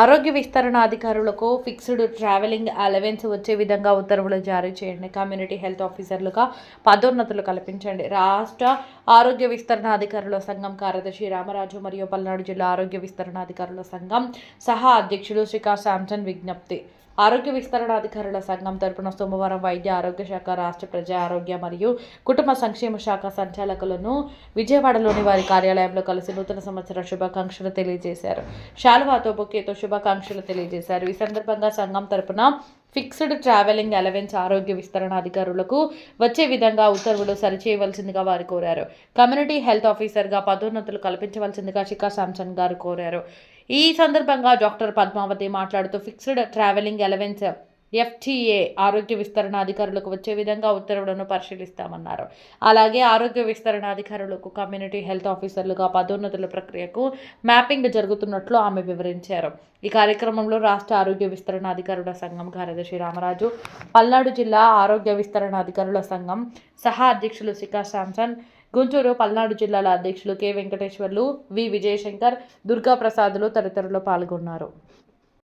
ఆరోగ్య విస్తరణ అధికారులకు ఫిక్స్డ్ ట్రావెలింగ్ అలవెన్స్ వచ్చే విధంగా ఉత్తర్వులు జారీ చేయండి. కమ్యూనిటీ హెల్త్ ఆఫీసర్లుగా పదోన్నతులు కల్పించండి. రాష్ట్ర ఆరోగ్య విస్తరణ అధికారుల సంఘం కార్యదర్శి రామరాజు మరియు పల్నాడు జిల్లా ఆరోగ్య విస్తరణ అధికారుల సంఘం సహా అధ్యక్షుడు శ్రీకా శాంసన్ విజ్ఞప్తి. ఆరోగ్య విస్తరణ అధికారుల సంఘం తరపున సోమవారం వైద్య ఆరోగ్య శాఖ రాష్ట్ర ప్రజా ఆరోగ్య మరియు కుటుంబ సంక్షేమ శాఖ సంచాలకులను విజయవాడలోని వారి కార్యాలయంలో కలిసి నూతన సంవత్సర శుభాకాంక్షలు తెలియజేశారు. శాలువాతో బొక్కేతో శుభాకాంక్షలు తెలియజేశారు. ఈ సందర్భంగా సంఘం తరపున ఫిక్స్డ్ ట్రావెలింగ్ అలవెన్స్ ఆరోగ్య విస్తరణ అధికారులకు వచ్చే విధంగా ఉత్తర్వులు సరిచేయవలసిందిగా వారు కోరారు. కమ్యూనిటీ హెల్త్ ఆఫీసర్గా పదోన్నతులు కల్పించవలసిందిగా శిఖా శాంసన్ గారు కోరారు. ఈ సందర్భంగా డాక్టర్ పద్మావతి మాట్లాడుతూ ఫిక్స్డ్ ట్రావెలింగ్ అలవెన్స్ ఎఫ్టీఏ ఆరోగ్య విస్తరణ అధికారులకు వచ్చే విధంగా ఉత్తర్వులను పరిశీలిస్తామన్నారు. అలాగే ఆరోగ్య విస్తరణ అధికారులకు కమ్యూనిటీ హెల్త్ ఆఫీసర్లుగా పదోన్నతుల ప్రక్రియకు మ్యాపింగ్ జరుగుతున్నట్లు ఆమె వివరించారు. ఈ కార్యక్రమంలో రాష్ట్ర ఆరోగ్య విస్తరణ అధికారుల సంఘం కార్యదర్శి రామరాజు పల్నాడు జిల్లా ఆరోగ్య విస్తరణ అధికారుల సంఘం సహా అధ్యక్షులు శిఖా శాంసన్ గుంటూరు పల్నాడు జిల్లాల అధ్యక్షులు కె వెంకటేశ్వర్లు వి విజయశంకర్ దుర్గా ప్రసాదులు తదితరులు పాల్గొన్నారు.